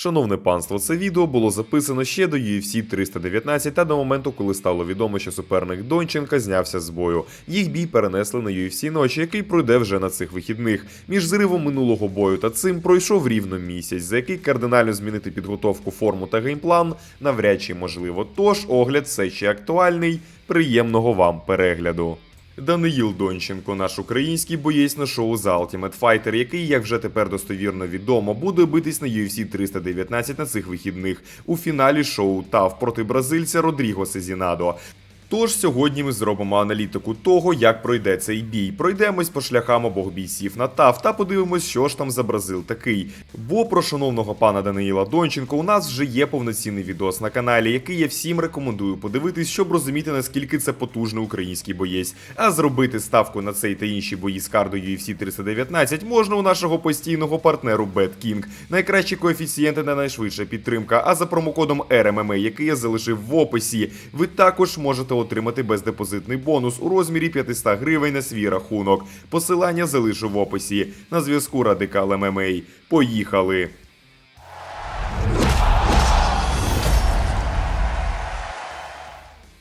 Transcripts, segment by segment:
Шановне панство, це відео було записано ще до UFC 319 та до моменту, коли стало відомо, що суперник Донченка знявся з бою. Їх бій перенесли на UFC ночі, який пройде вже на цих вихідних. Між зривом минулого бою та цим пройшов рівно місяць, за який кардинально змінити підготовку, форму та геймплан навряд чи можливо. Тож огляд все ще актуальний. Приємного вам перегляду. Даниїл Донченко, наш український боєць на шоу The Ultimate Fighter, який, як вже тепер достовірно відомо, буде битись на UFC 319 на цих вихідних у фіналі шоу ТАВ проти бразильця Родріго Сезінадо. Тож сьогодні ми зробимо аналітику того, як пройде цей бій. Пройдемось по шляхам обох бійців на ТАВ та подивимось, що ж там за Бразил такий. Бо про шановного пана Даниїла Донченко у нас вже є повноцінний відос на каналі, який я всім рекомендую подивитись, щоб розуміти наскільки це потужний український боєць. А зробити ставку на цей та інші бої з карду UFC 319 можна у нашого постійного партнеру BetKing. Найкращі коефіцієнти та найшвидша підтримка. А за промокодом RMMA, який я залишив в описі, ви також можете отримати бездепозитний бонус у розмірі 500 гривень на свій рахунок. Посилання залишу в описі. На зв'язку Радикал ММА. Поїхали!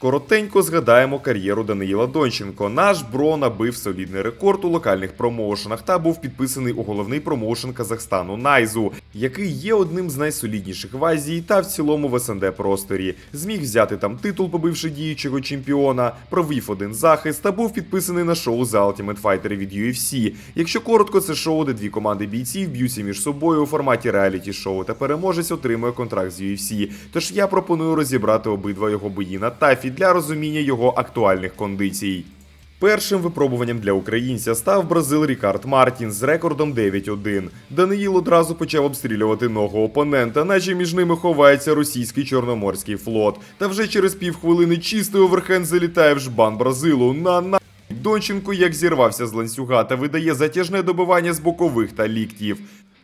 Коротенько згадаємо кар'єру Даниїла Донченко. Наш бро набив солідний рекорд у локальних промоушенах та був підписаний у головний промоушен Казахстану Найзу, який є одним з найсолідніших в Азії та в цілому в СНД просторі. Зміг взяти там титул, побивши діючого чемпіона, провів один захист та був підписаний на шоу The Ultimate Fighter від UFC. Якщо коротко, це шоу, де дві команди бійців б'ються між собою у форматі реаліті шоу та переможець отримує контракт з UFC. Тож я пропоную розібрати обидва його бої на тафі для розуміння його актуальних кондицій. Першим випробуванням для українця став Бразил Рікард Мартін з рекордом 9-1. Даниїл одразу почав обстрілювати ногу опонента, наче між ними ховається російський чорноморський флот. Та вже через півхвилини чистий оверхенд залітає в жбан Бразилу на на. Донченко як зірвався з ланцюга та видає затяжне добивання з бокових та ліктів.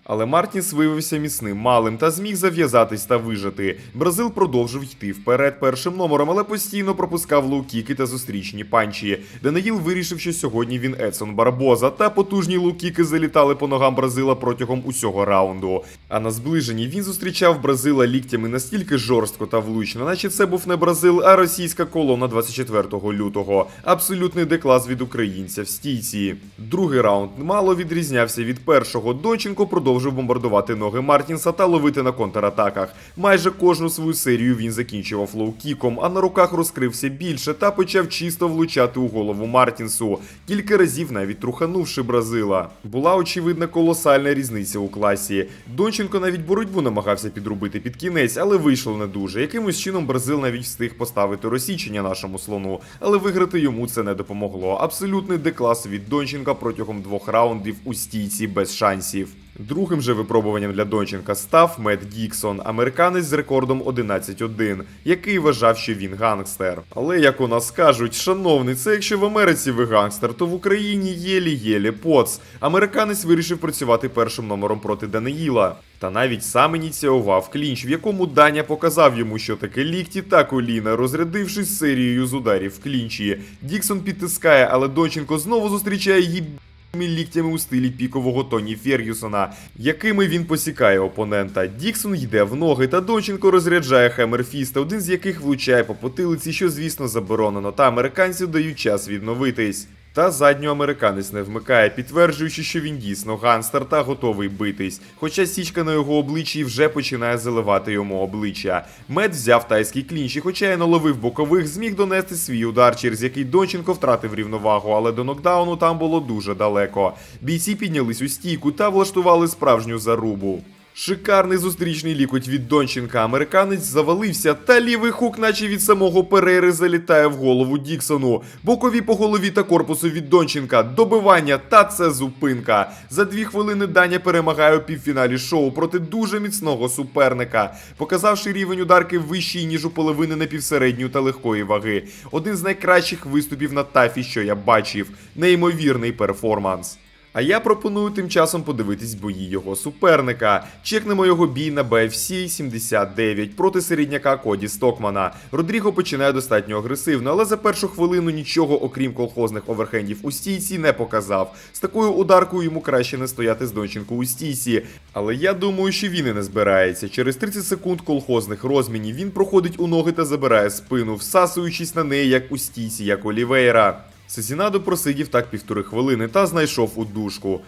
Але Мартінс виявився міцним, малим та зміг зав'язатись та вижити. Бразил продовжив йти вперед першим номером, але постійно пропускав лоу-кіки та зустрічні панчі. Даниїл вирішив, що сьогодні він Едсон Барбоза, та потужні лоу-кіки залітали по ногам Бразила протягом усього раунду. А на зближенні він зустрічав Бразила ліктями настільки жорстко та влучно, наче це був не Бразил, а російська колона 24 лютого. Абсолютний деклас від українця в стійці. Другий раунд мало відрізнявся від першого. Донченко продовжив бомбардувати ноги Мартінса та ловити на контратаках. Майже кожну свою серію він закінчував лоу-кіком, а на руках розкрився більше та почав чисто влучати у голову Мартінсу, кілька разів навіть труханувши Бразила. Була очевидна колосальна різниця у класі. Донченко навіть боротьбу намагався підрубити під кінець, але вийшло не дуже. Якимось чином Бразил навіть встиг поставити розсічення нашому слону, але виграти йому це не допомогло. Абсолютний деклас від Донченка протягом двох раундів у стійці без шансів. Другим же випробуванням для Донченка став Мед Діксон, американець з рекордом 11-1, який вважав, що він гангстер. Але як у нас кажуть, шановний, це якщо в Америці ви гангстер, то в Україні єлі-єлі поц. Американець вирішив працювати першим номером проти Даниїла. Та навіть сам ініціював клінч, в якому Даня показав йому, що таке лікті та коліна, розрядившись серією з ударів в клінчі. Діксон підтискає, але Донченко знову зустрічає її ліктями у стилі пікового Тоні Фергюсона, якими він посікає опонента. Діксон йде в ноги, та Донченко розряджає Хемерфіста, один з яких влучає по потилиці, що звісно заборонено, та американці дають час відновитись. Та задню американець не вмикає, підтверджуючи, що він дійсно ганстер та готовий битись. Хоча січка на його обличчі вже починає заливати йому обличчя. Мед взяв тайський клінч і, хоча й наловив бокових, зміг донести свій удар, через який Донченко втратив рівновагу, але до нокдауну там було дуже далеко. Бійці піднялись у стійку та влаштували справжню зарубу. Шикарний зустрічний лікоть від Донченка. Американець завалився, та лівий хук, наче від самого Перейри, залітає в голову Діксону. Бокові по голові та корпусу від Донченка. Добивання та це зупинка. За дві хвилини Даня перемагає у півфіналі шоу проти дуже міцного суперника, показавши рівень ударки вищий, ніж у половини напівсередньої та легкої ваги. Один з найкращих виступів на тафі, що я бачив. Неймовірний перформанс. А я пропоную тим часом подивитись бої його суперника. Чекнемо його бій на BFC 79 проти середняка Коді Стокмана. Родріго починає достатньо агресивно, але за першу хвилину нічого, окрім колхозних оверхендів у стійці, не показав. З такою ударкою йому краще не стояти з Донченко у стійці. Але я думаю, що він і не збирається. Через 30 секунд колхозних розмінів він проходить у ноги та забирає спину, всасуючись на неї як у стійці, як Олівейра. Сесінадо просидів так півтори хвилини та знайшов у душку.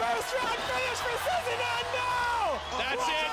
First round finish for Cincinnati now! That's it.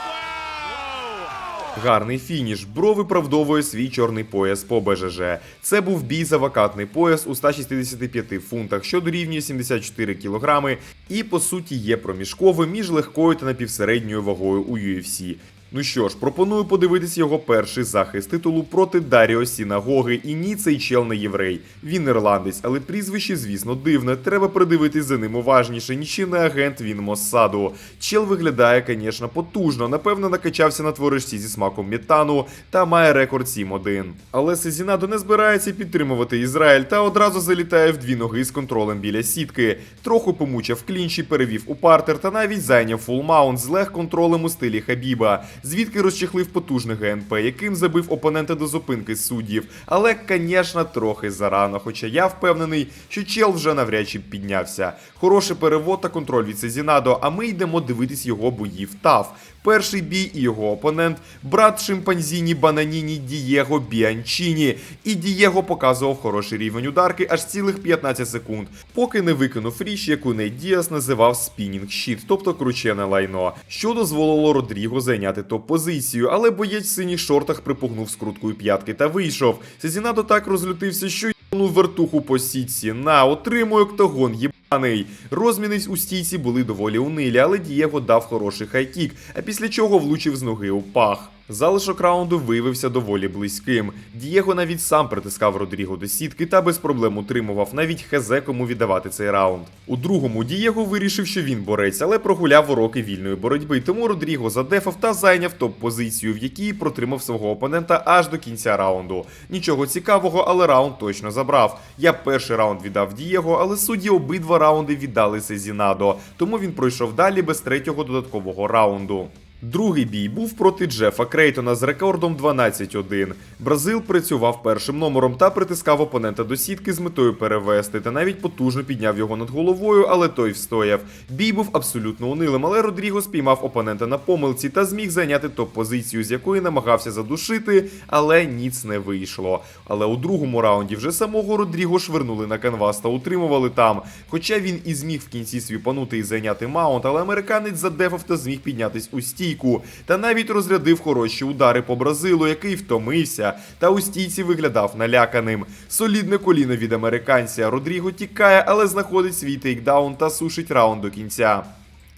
Wow. Гарний фініш. Бро виправдовує свій чорний пояс по БЖЖ. Це був бій за вакантний пояс у 165 фунтах, що дорівнює 74 кілограми, і по суті є проміжковим між легкою та напівсередньою вагою у UFC. Ну що ж, пропоную подивитись його перший захист титулу проти Даріо Сінагоги. І ні, цей чел не єврей. Він ірландець, але прізвище, звісно, дивне. Треба придивитись за ним уважніше. Ніщо не агент він Моссаду. Чел виглядає, звісно, потужно. Напевно, накачався на творожці зі смаком метану та має рекорд 7-1. Але Сезінадо не збирається підтримувати Ізраїль та одразу залітає в дві ноги з контролем біля сітки. Трохи помучав клінчі, перевів у партер та навіть зайняв фулмаунт з лег контролем у стилі Хабіба, звідки розчехлив потужний ГНП, яким забив опонента до зупинки суддів. Але, звісно, трохи зарано. Хоча я впевнений, що чел вже навряд чи піднявся. Хороший перевод та контроль від Сезінадо, а ми йдемо дивитись його бої в ТАФ. Перший бій і його опонент брат шимпанзіні Бананіні Дієго Біанчіні. І Дієго показував хороший рівень ударки аж цілих 15 секунд, поки не викинув річ, яку Нейт Діас називав спінінг щит, тобто кручене лайно, що дозволило Родріго зайняти топ-позицію, але боєць в синіх шортах припугнув скруткою п'ятки та вийшов. Сезінадо так розлютився, що йому вертуху по сітці. На, отримує октагон, єб. Аний. Розміни у стійці були доволі унилі, але Дієго дав хороший хайкік, а після чого влучив з ноги у пах. Залишок раунду виявився доволі близьким. Дієго навіть сам притискав Родріго до сітки та без проблем утримував навіть хезе кому віддавати цей раунд. У другому Дієго вирішив, що він борець, але прогуляв уроки вільної боротьби. Тому Родріго задефав та зайняв топ-позицію, в якій протримав свого опонента аж до кінця раунду. Нічого цікавого, але раунд точно забрав. Я перший раунд віддав Дієго, але судді обидва раунди віддали Сезінадо, тому він пройшов далі без третього додаткового раунду. Другий бій був проти Джефа Крейтона з рекордом 12-1. Бразил працював першим номером та притискав опонента до сітки з метою перевести, та навіть потужно підняв його над головою, але той встояв. Бій був абсолютно унилим, але Родріго спіймав опонента на помилці та зміг зайняти топ-позицію, з якої намагався задушити, але ніц не вийшло. Але у другому раунді вже самого Родріго швирнули на канвас та утримували там. Хоча він і зміг в кінці свіпанути і зайняти маунт, але американець задефав та зміг піднятись у стійку. Та навіть розрядив хороші удари по Бразилу, який втомився, та у стійці виглядав наляканим. Солідне коліно від американця. Родріго тікає, але знаходить свій тейкдаун та сушить раунд до кінця.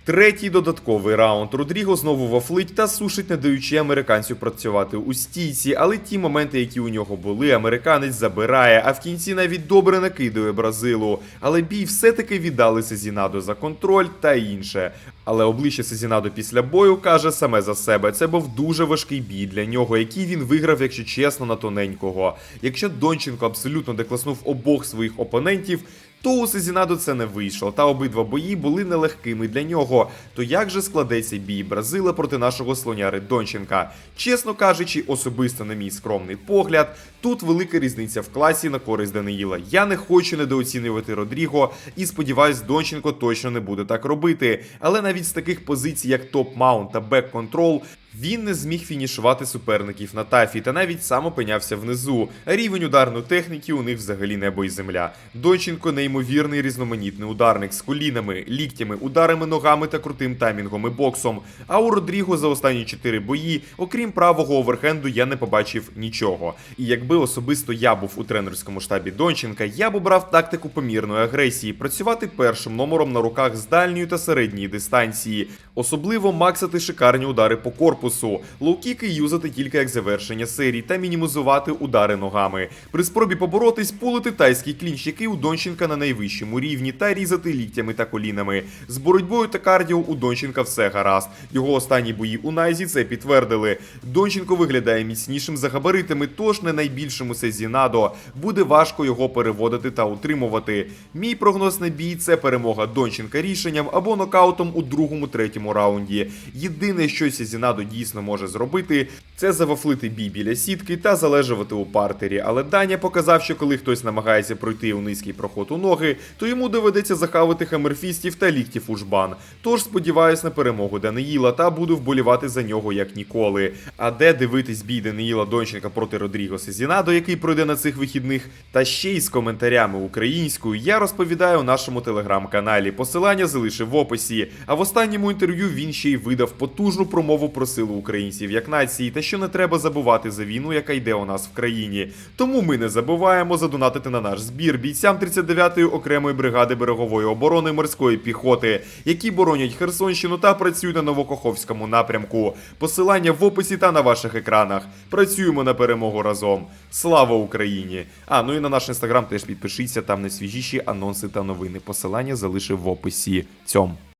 Третій додатковий раунд. Родріго знову вафлить та сушить, не даючи американцю працювати у стійці, але ті моменти, які у нього були, американець забирає, а в кінці навіть добре накидує Бразилу. Але бій все-таки віддали Сезінадо за контроль та інше. Але обличчя Сезінадо після бою каже саме за себе. Це був дуже важкий бій для нього, який він виграв, якщо чесно, на тоненького. Якщо Донченко абсолютно декласнув обох своїх опонентів, то у Сезінадо це не вийшло, та обидва бої були нелегкими для нього. То як же складеться бій Бразила проти нашого слоняри Донченка? Чесно кажучи, особисто на мій скромний погляд, тут велика різниця в класі на користь Даниїла. Я не хочу недооцінювати Родріго і сподіваюсь, Донченко точно не буде так робити. Але навіть з таких позицій, як топ-маунт та бек-контрол, він не зміг фінішувати суперників на тафі та навіть сам опинявся внизу. Рівень ударної техніки у них взагалі небо і земля. Донченко неймовірний різноманітний ударник з колінами, ліктями, ударами ногами та крутим таймінгом і боксом. А у Родріго за останні 4 бої, окрім правого оверхенду, я не побачив нічого. І якби особисто я був у тренерському штабі Донченка, я б обрав тактику помірної агресії, працювати першим номером на руках з дальньої та середньої дистанції, особливо максати шикарні удари по корпусу корпусу, лоукіки юзати тільки як завершення серій та мінімізувати удари ногами. При спробі поборотись пулити тайський клінч, який у Донченка на найвищому рівні, та різати ліктями та колінами. З боротьбою та кардіо у Донченка все гаразд. Його останні бої у Найзі це підтвердили. Донченко виглядає міцнішим за габаритами, тож не найбільшому сезі надо. Буде важко його переводити та утримувати. Мій прогноз на бій це перемога Донченка рішенням або нокаутом у другому-третьому раунді. Єдине, що Сізінадо дійсно може зробити, це завафлити бій біля сітки та залежувати у партері. Але Даня показав, що коли хтось намагається пройти у низький проход у ноги, то йому доведеться захавити хамерфістів та ліктів у жбан. Тож сподіваюсь на перемогу Даниїла та буду вболівати за нього як ніколи. А де дивитись бій Даниїла Донченка проти Родріго Сезінадо, який пройде на цих вихідних, та ще й з коментарями українською, я розповідаю у нашому телеграм-каналі. Посилання залишив в описі. А в останньому інтерв'ю він ще й видав потужну промову про силу українців як нації, та що не треба забувати за війну, яка йде у нас в країні. Тому ми не забуваємо задонатити на наш збір бійцям 39-ї окремої бригади берегової оборони морської піхоти, які боронять Херсонщину та працюють на Новокоховському напрямку. Посилання в описі та на ваших екранах. Працюємо на перемогу разом. Слава Україні! А ну і на наш інстаграм теж підпишіться, там найсвіжіші анонси та новини. Посилання залишив в описі. Цьом.